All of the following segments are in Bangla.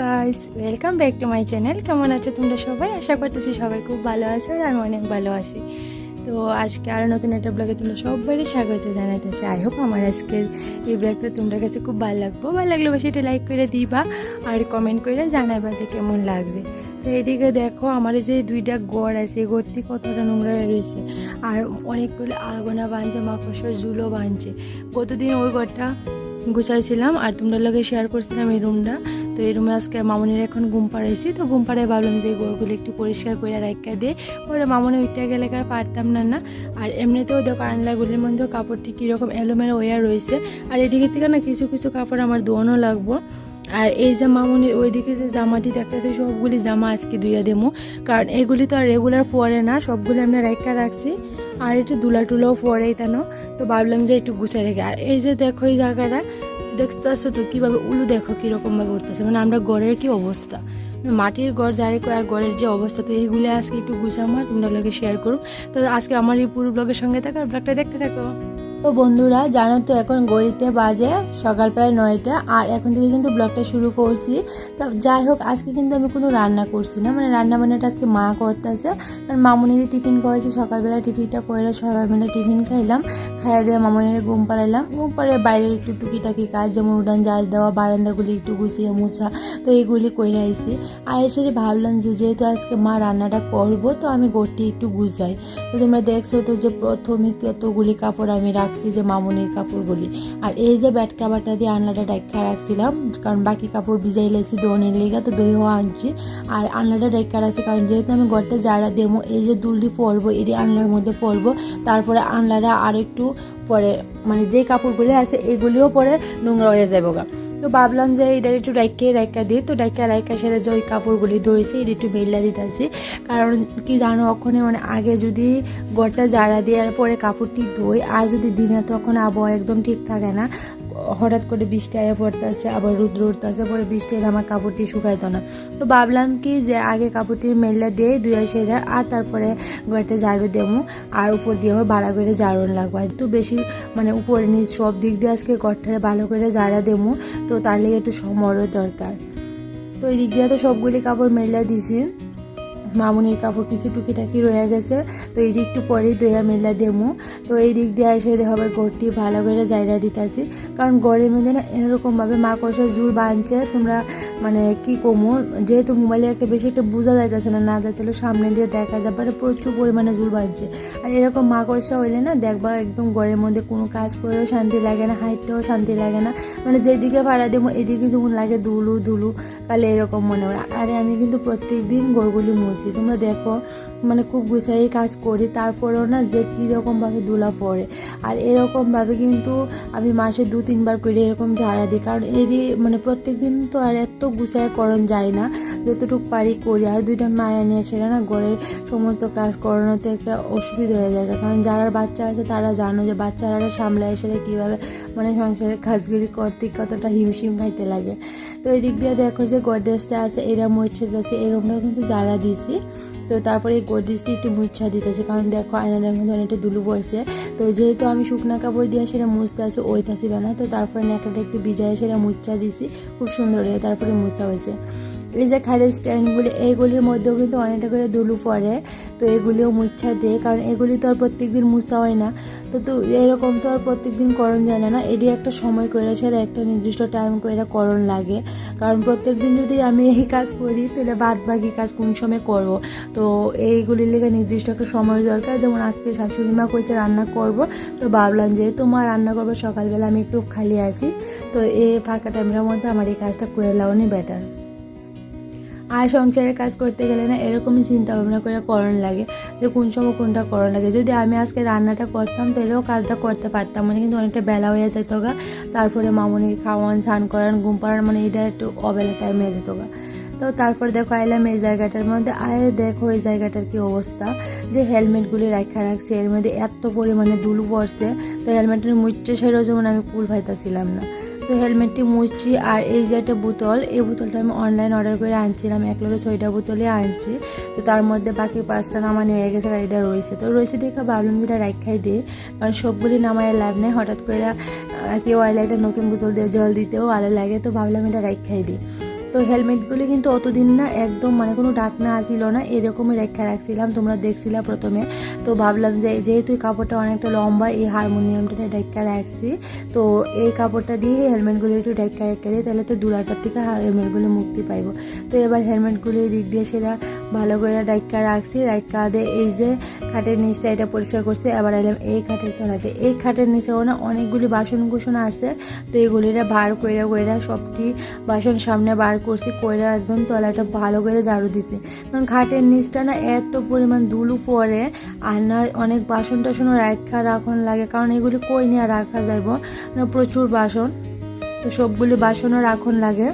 Guys, welcome back to my channel. কেমন আছো তোমরা সবাই? আশা করতেছি সবাই খুব ভালো আছো আর আমি অনেক ভালো আছি। তো আজকে আরও নতুন একটা ব্লগে তোমরা সবাই স্বাগত জানাইতেছে। আই হোপ আমার আজকে এই ব্লগটা তোমরা কাছে খুব ভালো লাগবো। ভালো লাগলে বেশি এটা লাইক করে দিবা আর কমেন্ট করে জানাবা যে কেমন লাগছে। তো এইদিকে দেখো, আমার যে দুইটা গড় আছে গড়টি কতটা নোংরা হয়ে রয়েছে। আর অনেকগুলো আলগোনা বাঁধছে মাকড়সার ঝুলো বাঁধছে কতদিন ওই গড়টা গুছাইছিলাম আর তোমরা লোকে শেয়ার করছিলাম এই রুমটা তো এই রুমে আজকে মামনির এখন ঘুম পাড়াইছি। তো ঘুম পাড়ায় ভাবলাম যে গোড়গুলো একটু পরিষ্কার করে রাখা দিয়ে পরে মামনি ওইটা গেলে আর পারতাম না না। আর এমনিতেও দেখো আনলাগুলির মধ্যেও কাপড়টি কীরকম এলোমেলো ওয়া রয়েছে আর এদিকে থেকে না কিছু কিছু কাপড় আমার দোয়ানো লাগবো। আর এই যে মামনির ওইদিকে যে জামাটি দেখতেছে, সবগুলি জামা আজকে ধুইয়া দেবো কারণ এগুলি তো আর রেগুলার পরে না, সবগুলি আমরা রাখা রাখছি। আর একটু দুলা টুলাও পরেই তেন তো ভাবলাম যে একটু গুছিয়ে রেখে। আর এই যে দেখো এই জায়গাটা, দেখতে আসছো তো কীভাবে উলু দেখো কীরকমভাবে উঠতেছে। মানে আমরা গড়ের কি অবস্থা? মাটির গড় যারে আর গড়ের যে অবস্থা, তো এইগুলো আজকে একটু গুছে আমার তোমরা লোকে শেয়ার করুন তো আজকে আমার এই পুরো ব্লগের সঙ্গে থাকো আর ব্লগটা দেখতে থাকো। তো বন্ধুরা, জানো তো এখন গড়িতে বাজে সকাল প্রায় নয়টা, আর এখন থেকে কিন্তু ব্লগটা শুরু করছি। তো যাই হোক, আজকে কিন্তু আমি কোনো রান্না করছি না মানে রান্না বান্নাটা আজকে মা করতেছে। আর মামুনির টিফিন করেছি, সকালবেলা টিফিনটা করে সবাই মিলে টিফিন খাইলাম, খাইয়ে দিয়ে মামুনির ঘুম পাড়াইলাম। ঘুম পাড়ে বাইরের একটু টুকিটাকি কাজ, যেমন উডান, জাল দেওয়া, বারান্দাগুলি একটু গুছিয়ে মুছা, তো এইগুলি করে আইছি। আর এসে ভাবলাম যে যেহেতু আজকে মা রান্নাটা করব, তো আমি গড়টি একটু গুছাই। তো তোমরা দেখছ তো যে প্রথমে কতগুলি কাপড় আমি রাখছি যে মামুনির কাপড়গুলি। আর এই যে ব্যাট কাভারটা দিয়ে আনলাটা ডাইকা রাখছিলাম, কারণ বাকি কাপড় ভিজাই লেছি দোনের লেগে, তো দই হওয়া আনছি। আর আনলাটা ডাইকা রাখছি, কারণ যেহেতু আমি ঘরটা যারা দেবো, এই যে দুলটি পরবো, এটি আনলার মধ্যে পরবো, তারপরে আনলাটা আরও একটু পরে মানে যে কাপড়গুলি আছে, এগুলিও পরে নোংরা হয়ে যাব গা তো ভাবলাম যে এটা একটু রাইকে রাইকা দিই তো ডাইকা রাইকা সেরে যে ওই কাপড়গুলি ধুয়েছে এটা একটু মেলা দিতেছি কারণ কি জানো, ওখানে মানে আগে যদি গড়টা জাড়া দেওয়ার পরে কাপড়টি ধোয় আর যদি দিনে তখন আবহাওয়া একদম ঠিক থাকে না হঠাৎ করে বৃষ্টি আয়া পড়তেছে, আবার রুদ্র উঠতেছে, পরে বৃষ্টি এলে আমার কাপড়টি শুকাইতো না। তো ভাবলাম কি যে আগে কাপড়টি মেলা দিয়ে দুই সেরা, আর তারপরে ঘরটা ঝাড়ু দেবো, আর উপর দিয়ে আবার ভালো করে ঝাড়ন লাগবে। আর একটু বেশি মানে উপরে নিচ সব দিক দিয়ে আজকে ঘরটারে ভালো করে ঝাড়া দেবো, তো তার লেগে একটু সময়ও দরকার। তো এই দিক দিয়ে তো সবগুলি কাপড় মেলা দিছি। মামুনির কাপড় কিছু টুকিটাকি রয়ে গেছে। তো এই একটু পরেই দইয়া মেলা দেমু তো এই দিক দিয়ে এসে দেখো আবার ঘরটি ভালো করে জায়গা দিতেছি। কারণ গড়ের মধ্যে না এরকমভাবে মা কষা জুর বাঁধছে, তোমরা মানে কি কমু? যেহেতু মোবাইলে একটা বেশি একটা বোঝা যাইতেছে না না যাইতে সামনে দিয়ে দেখা যাবে প্রচুর পরিমাণে জুর বাঁধছে। আর এরকম মা কষা হইলে না, দেখবা একদম ঘরের মধ্যে কোনো কাজ করেও শান্তি লাগে না হাইটটাও শান্তি লাগে না। মানে যেদিকে ভাড়া দেবো, এদিকে যেমন লাগে ধুলু ধুলু কালে এরকম মনে হয়। আরে আমি কিন্তু প্রত্যেক দিন গড়গুলি মুছি। তোমরা দেখো মানে খুব গুছাই কাজ করি, তারপরেও না যে কীরকমভাবে দুলা পড়ে। আর এরকমভাবে কিন্তু আমি মাসে দু, তিনবার করে এরকম ঝাড়া দিই। কারণ এরই মানে প্রত্যেক দিন তো আর এত গুছায় করণ যায় না, যতটুকু পারি করি। আর দুইটা মায়া নিয়ে সেটা না ঘরের সমস্ত কাজ করানোতে একটা অসুবিধা হয়ে যায়। কারণ যারা বাচ্চা আছে তারা জানো যে বাচ্চারা সামলায় সেটা কীভাবে মানে সংসারের কাজগুলি করতে, কতটা হিমশিম খাইতে লাগে। তো এই দিক দিয়ে দেখো যে গডরেজটা আছে, এরা মরছে গেছে এরকমটাও কিন্তু যারা দিয়েছি। তো তারপরে এই গোদরেজটি একটু মুছা দিতেছে, কারণ দেখো আয়নার মধ্যে অনেকটা দুলু পড়ছে তো যেহেতু আমি শুকনা কাপড় দিয়ে সেটা মুছতে আছে ওইটা ছিল না। তো তারপরে ন্যাকড়াটা একটু ভিজায় সেটা মুচ্ছা দিছি, খুব সুন্দর হয়ে তারপরে মুছা হয়েছে। এই যে খালের স্ট্যান্ডগুলি এইগুলির মধ্যেও কিন্তু অনেকটা করে দুলু পড়ে। তো এগুলিও মুচ্ছা দেয় কারণ এগুলি তো আর প্রত্যেক দিন মুছা হয় না। তো তো এরকম তো আর প্রত্যেক দিন করণ যায় না। না এটি একটা সময় করে সেটা একটা নির্দিষ্ট টাইম করে করণ লাগে। কারণ প্রত্যেক দিন যদি আমি এই কাজ করি, তাহলে বাদ বাকি কাজ কোন সময় করব? তো এইগুলির লেগে নির্দিষ্ট একটা সময় দরকার। যেমন আজকে শাশুড়ি মা কইছে রান্না করব। তো ভাবলাম যে তোমার রান্না করব, সকালবেলা আমি একটু খালি আসি তো এই ফাঁকা টাইমের মধ্যে আমার এই কাজটা করে লাওনি বেটার আর সংসারের কাজ করতে গেলে না এরকমই চিন্তা ভাবনা করে করণ লাগে যে কোন সময় কোনটা করণ লাগে। যদি আমি আজকে রান্নাটা করতাম তাহলেও কাজটা করতে পারতাম মানে কিন্তু অনেকটা বেলা হয়ে যেত গা। তারপরে মামনির খাওয়ান, স্নান করান, ঘুম পাড়ান মানে এটা একটু অবেলা টাইম হয়ে যেত গা। তো তারপর দেখো আইলাম এই জায়গাটার মধ্যে আয় দেখো এই জায়গাটার কি অবস্থা। যে হেলমেটগুলি রাখা রাখছে, এর মধ্যে এত পরিমাণে দুলু পড়ছে, তো হেলমেটের মুচ্ছে সেটাও যেমন আমি কুল পাইতাছিলাম না। তো হেলমেটটি মুছছি আর এই যে একটা বোতল, এই বোতলটা আমি অনলাইন অর্ডার করে আনছিলাম, এক লোকে ছয়টা বোতলে আনছি। তো তার মধ্যে বাকি পাঁচটা নামা নিয়ে গেছে আর এটা রয়েছে। তো রয়েছে দেখে ভাবলাম যেটা রাখাই দিই, কারণ সবগুলি নামায় লাভ নেই। হঠাৎ করে কেউ আইলে একটা নতুন বোতল দিয়ে জল দিতেও ভালো লাগে, তো ভাবলাম এটা রাখাই দিই। তো হেলমেটগুলি কিন্তু অতদিন না একদম মানে কোনো ডাক না আসিল না, এরকমই রেখা রাখছিলাম, তোমরা দেখছিলা প্রথমে। তো ভাবলাম যে যেহেতু এই কাপড়টা অনেকটা লম্বা, এই হারমোনিয়ামটা রেখা রাখছি, তো এই কাপড়টা দিয়ে হেলমেটগুলি একটু রেখা রেখে দিই, তাহলে তো দুলাটার থেকে হেলমেটগুলি মুক্তি পাইব। তো এবার হেলমেটগুলি দিক দিয়ে সেটা ভালো করে ডাইকা রাখছি রাইকা দিয়ে এই যে খাটের নিচটা এটা পরিষ্কার করছি এবার এলাম এই খাটের তলাতে। এই খাটের নিচেও না অনেকগুলি বাসন কুসন আছে, তো এইগুলিরা বার কইরা কইরা সবটি বাসন সামনে বার করছি, কইরা একদম তলাটা ভালো করে ঝাড়ু দিছি। কারণ খাটের নিচটা না এত পরিমাণ ধুলু পরে আর না অনেক বাসন টাসনও রাখা রাখন লাগে, কারণ এগুলি কই নিয়ে রাখা যাইব? প্রচুর বাসন, তো সবগুলি বাসনও রাখন লাগে।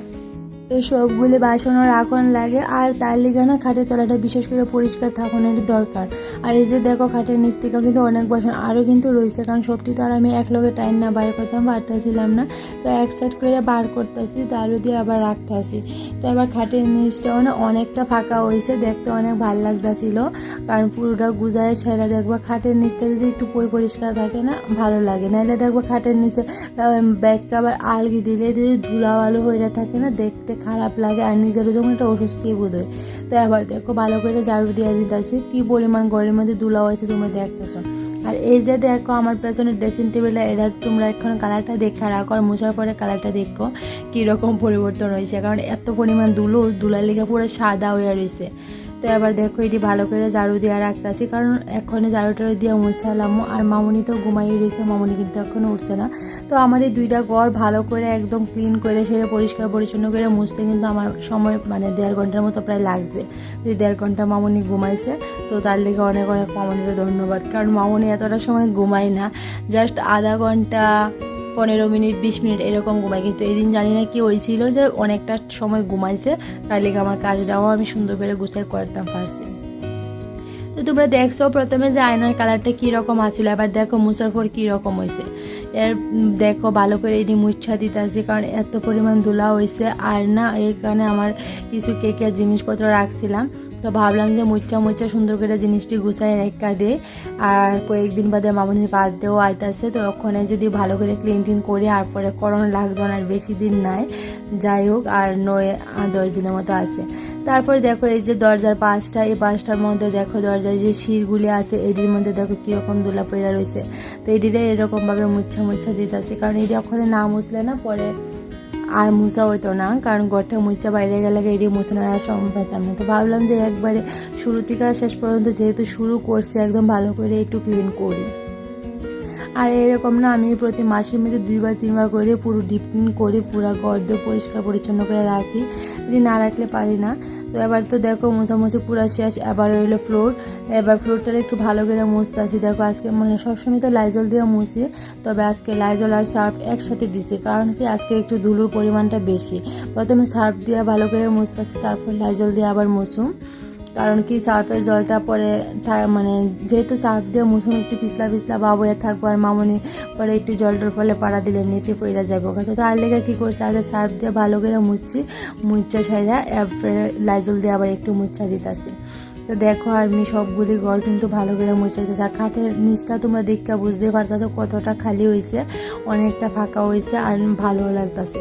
তো সবগুলি বাসনও রাখন লাগে, আর তার লিগে না খাটের তলাটা বিশেষ করে পরিষ্কার থাকানোর দরকার। আর এই যে দেখো, খাটের নিচ থেকেও কিন্তু অনেক বাসন আরও কিন্তু রয়েছে, কারণ সবটি তো আর আমি এক লগে টাইম না বার করতাম পারতেছিলাম না। তো এক সাইড করে বার করতেছি, তারও দিয়ে আবার রাখতেছি। তো এবার খাটের নিচটাও না অনেকটা ফাঁকা হয়েছে, দেখতে অনেক ভালো লাগতেছিল। কারণ পুরোটা গুজায় ছেড়ে দেখব খাটের নিচটা যদি একটু পই পরিষ্কার থাকে না, ভালো লাগে। নাহলে দেখব খাটের নিচে ব্যাগ কাবার আলগি দিলে যদি ধুলা ভালো হয়ে থাকে না, দেখতে খারাপ লাগে আর নিজেরও যখন একটা অসুস্থি বোধ হয়। তো এবার দেখো ভালো করে ঝাড়ু দিয়ে দিতেছি। কি পরিমাণ ঘরের মধ্যে ধুলা হয়েছে তোমরা দেখতেছো। আর এই যে দেখো আমার পেছনের ড্রেসিং টেবিলটা এটা তোমরা এখন কালারটা দেখে রাখো আর মোছার পরে কালারটা দেখো কীরকম পরিবর্তন হয়েছে। কারণ এত পরিমাণ দুলো ধুলার লেগে পুরো সাদা হয়ে রয়েছে। তো এবার দেখো এটি ভালো করে ঝাড়ু দিয়ে রাখতেছি, কারণ এখনই ঝাড়ু টাড়ু দিয়ে মুছালাম। আর মামুনি তো ঘুমাইয়ে রয়েছে, মামুনি কিন্তু এখনও উঠছে না। তো আমার এই দুইটা ঘর ভালো করে একদম ক্লিন করে সেটা পরিষ্কার পরিচ্ছন্ন করে মুছতে কিন্তু আমার সময় মানে দেড় ঘণ্টার মতো প্রায় লাগছে। যে দেড় ঘণ্টা মামুনি ঘুমাইছে, তো তার লেগে অনেক অনেক মামুনিরও ধন্যবাদ। কারণ মামুনি এতটা সময় ঘুমায় না জাস্ট আধা ঘণ্টা পনেরো মিনিট, বিশ মিনিট এরকম ঘুমাই কিন্তু এই দিন জানি না কি হয়েছিল যে অনেকটা সময় ঘুমাইছে, তার লেগে আমার কাজটাও আমি সুন্দর করে গুছাই করতাম পারছি তো তোমরা দেখছ প্রথমে যে আয়নার কালারটা কীরকম আসছিল আবার দেখো মুসার পর কীরকম হয়েছে। এর দেখো ভালো করে এটি মুচ্ছা দিতেছে, কারণ এত পরিমাণ ধুলা হয়েছে। আর না, এখানে আমার কিছু কেকের জিনিসপত্র রাখছিলাম। তো ভাবলাম যে মুচ্চা মুচ্চা সুন্দর করে জিনিসটি গুছাই রেখা দিয়ে আর কয়েকদিন বাদে মামনির বার্থডেও আইতাছে, তো ওখানে যদি ভালো করে ক্লিন টিন করি, আর পরে করোনা লাগতো না, আর বেশি দিন নাই। যাই হোক, আর নয় দশ দিনের মতো আছে। তারপরে দেখো এই যে দরজার পাঁচটা এই পাঁচটার মধ্যে দেখো দরজায় যে শিরগুলি আছে, এটির মধ্যে দেখো কীরকম দোলা পড়া রয়েছে। তো এটিরে এরকমভাবে মুচ্ছা মুচ্ছা দিতেছে, কারণ এটি ওখানে না মুছলে না পরে আর মুছা হইতো না, কারণ ঘরটা মুচা বাইরে গেলে এটি মুছানোর আর সময় পেতাম না। তো ভাবলাম যে একবারে শুরু থেকে শেষ পর্যন্ত যেহেতু শুরু করছি, একদম ভালো করে একটু ক্লিন করি। আর এরকম না, আমি প্রতি মাসের মধ্যে দুইবার, তিনবার করে পুরো ডিপ ক্লিন করি, পুরো গর্দ পরিষ্কার পরিচ্ছন্ন করে রাখি। এটি না রাখলে পারি না। তো এবার তো দেখো, মোছামুছি পুরা শেষ, এবার রইল ফ্লোর এবার ফ্লোরটা একটু ভালো করে মুছতেছি দেখো, আজকে মানে সবসময় তো লাইজল দিয়ে মুছি, তবে আজকে লাইজল আর সার্ফ একসাথে দিছি, কারণ কি আজকে একটু ধুলোর পরিমাণটা বেশি। প্রথমে সার্ফ দিয়ে ভালো করে মুছতেছি তারপর লাইজল দিয়ে আবার মুছুম। কারণ কি, সার্ফের জলটা পরে মানে যেহেতু সার্ফ দিয়ে মুসুম একটু পিছলা পিছলা বা বয়ে থাকব আর মামনি পরে একটু জলটার ফলে পাড়া দিলে এমনিতে পইরা যাব তো আর লেগে কী করছে, আগে সার্ফ দিয়ে ভালো করে মুছছি মুচ্চা সাইরা এরপরে লাইজল দিয়ে আবার একটু মুচ্ছা দিতেছি। তো দেখো আর আমি সবগুলি ঘর কিন্তু ভালো করে মুছে দিতেছে আর খাটের নিচটা তোমরা দেখতে বুঝতে পারতেছো কতটা খালি হয়েছে অনেকটা ফাঁকা হয়েছে আর ভালো লাগতেছে।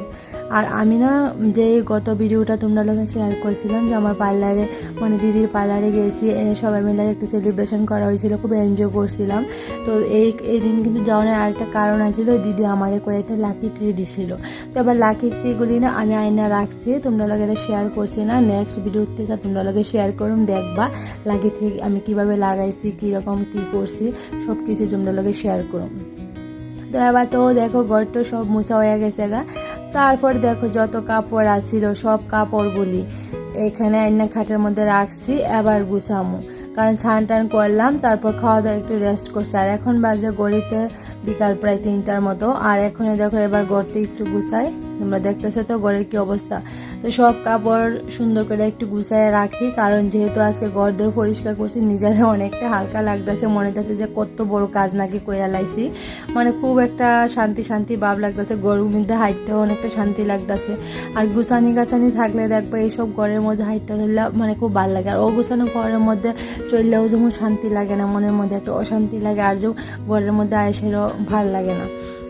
আর আমি না যে গত ভিডিওটা তোমরা লোকে শেয়ার করছিলাম যে আমার পার্লারে মানে দিদির পার্লারে গেছি সবাই মিলে একটা সেলিব্রেশন করা হয়েছিল, খুব এনজয় করছিলাম। তো এই এই দিন কিন্তু যাওয়ার আরেকটা কারণ আছিল, দিদি আমারে কয়েকটা লাকি ট্রি দিছিল। তো এবার লাকি ট্রিগুলি না আমি আয়না রাখছি, তোমরা এটা শেয়ার করছি না। নেক্সট ভিডিও থেকে তোমরা লগে শেয়ার করুন, দেখবা লাকি ট্রি আমি কীভাবে লাগাইছি, কীরকম কী করছি সব কিছু তোমরা লগে শেয়ার করুন। তো এবার তো দেখো ঘরটা সব মুছা হয়ে গেছে গা। তারপর দেখো যত কাপড় আছিল, সব কাপড়গুলি এখানে আইনা খাটের মধ্যে রাখছি, এবার গুছামু। কারণ স্নান টান করলাম, তারপর খাওয়া দাওয়া একটু রেস্ট করছি। আর এখন বাজে গড়িতে বিকাল প্রায় তিনটার মতো। আর এখানে দেখো এবার ঘরটা একটু গুছাই। তোমরা দেখতেছো তো ঘরের কি অবস্থা? তো সব কাপড় সুন্দর করে একটু গুছায় রাখি, কারণ যেহেতু আজকে ঘর দর পরিষ্কার করছি, নিজেরা অনেকটা হালকা লাগতেছে, মনে হচ্ছে যে কত বড় কাজ নাকি কইরা লাইছি। মানে খুব একটা শান্তি শান্তি ভাব লাগতেছে গরুর মধ্যে হাইটতেও অনেকটা শান্তি লাগতেছে। আর গুছানি গাছানি থাকলে দেখব এইসব ঘরের মধ্যে হাইটটা ধরলে মানে খুব ভালো লাগে। আর ও গুছানো ঘরের মধ্যে চললেও যেমন শান্তি লাগে না, মনের মধ্যে একটা অশান্তি লাগে, আর যে ঘরের মধ্যে আয়সেরও ভালো লাগে না।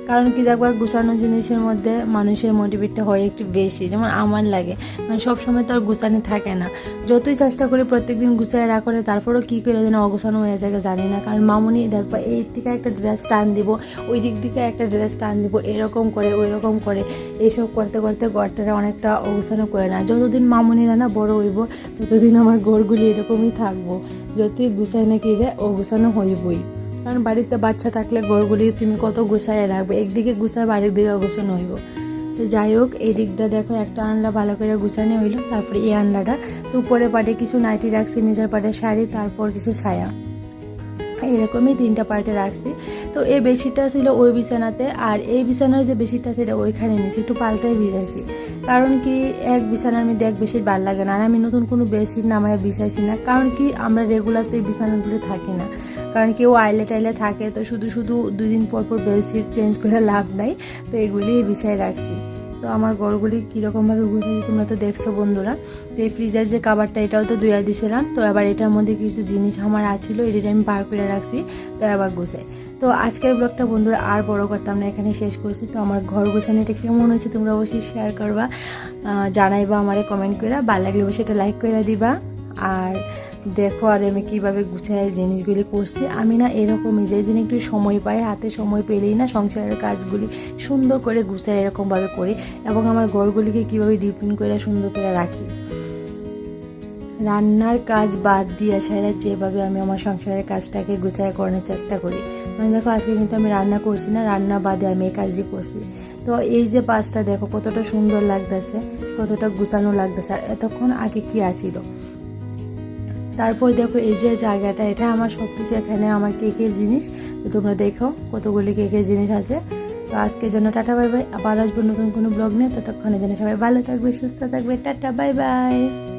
কারণ কি দেখবা, গুছানো জিনিসের মধ্যে মানুষের মোটিভেটটা হয় একটু বেশি। যেমন আমার লাগে মানে সবসময় তো আর গুছানো থাকে না। যতই চেষ্টা করি প্রত্যেকদিন গুছায় রাখা করে, তারপরেও কী করে যেন অগুছানো হয়ে যায় জানি না। কারণ মামুনি, দেখবা, এই দিকে একটা ড্রেস টান দিব, ওই দিক দিকে একটা ড্রেস টান দিব, এরকম করে ওই রকম করে। এইসব করতে করতে ঘরটারে অনেকটা অগুছানো করে না যতদিন মামুনিরা না বড় হইব, ততদিন আমার ঘরগুলি এরকমই থাকব। যতই গুছায় না কি রে, অগুছানো হইবই। কারণ বাড়িতে বাচ্চা থাকলে ঘরগুলি তুমি কত গুছায় রাখবে? একদিকে গুছায় বাড়ির দিকে অগুছানো হইব। তো যাই হোক, এই দিকটা দেখো, একটা আনলা ভালো করে গুছানো হইল। তারপরে এই আনলাটা। তো উপরে পাটে কিছু নাইটি রাখছি নিজের পাটে শাড়ি, তারপর কিছু ছায়া। এরকমই তিনটা পার্টে রাখছি। তো এই বেশিটা ছিল ওই বিছানাতে, আর এই বিছানার যে বেশিটা সেটা ওইখানে নিয়েছি, একটু পাল্টাই ভিজাইছি। কারণ কি, এক বিছানার মধ্যে এক বেশি ভালো লাগে না, আর আমি নতুন কোনো বেডশিট নামায় বিছাইছি না। কারণ কি, আমরা রেগুলার তো এই বিছানাগুলো থাকি না। কারণ কেউ আইলে টাইলে থাকে, তো শুধু শুধু দুই দিন পর পর বেডশিট চেঞ্জ করে লাভ নাই, তো এগুলি বিছাই রাখছি। তো আমার গড়গুলি কীরকমভাবে গুছিয়েছি তোমরা তো দেখছ বন্ধুরা। তো এই ফ্রিজের যে কাবারটা এটাও তো দুয়া দিছিলাম, তো এবার এটার মধ্যে কিছু জিনিস আমার আছিল এটা আমি বার করে রাখছি, তো এবার গুছাই। তো আজকের ব্লগটা বন্ধুরা আর বড় করতাম না এখানে শেষ করছি। তো আমার ঘর গোছানোটা কেমন হয়েছে তোমরা অবশ্যই শেয়ার করবা জানাইবা আমারে কমেন্ট করে ভালো লাগলে অবশ্যই এটা লাইক করে দিবা, আর দেখো আর আমি কীভাবে গুছায় জিনিসগুলি করছি। আমি না এরকমই যে দিন একটু সময় পাই, হাতে সময় পেলেই না সংসারের কাজগুলি সুন্দর করে গুছায় এরকমভাবে করি এবং আমার ঘরগুলিকে কীভাবে ডিপিন করে, সুন্দর করে রাখি। রান্নার কাজ বাদ দিয়ে সেরা যেভাবে আমি আমার সংসারের কাজটাকে গুছায় করানোর চেষ্টা করি। মানে দেখো, আজকে কিন্তু আমি রান্না করছি না, রান্না বাদে আমি এই কাজই করছি। তো এই যে পাঁচটা দেখো, কতটা সুন্দর লাগতেছে, কতটা গুছানো লাগতেছে, আর এতক্ষণ আগে কি আছিল? তারপর দেখো এই যে জায়গাটা, এটা আমার সব কিছু এখানে আমার কেকের জিনিস। তো তোমরা দেখো কতগুলি কেকের জিনিস আছে। তো আজকের জন্য টাটা, বাই বাই। আবার আসব নতুন কোনো ব্লগ নেই ততক্ষণে জন্য সবাই ভালো থাকবে, সুস্থ থাকবে। Tata, bye bye.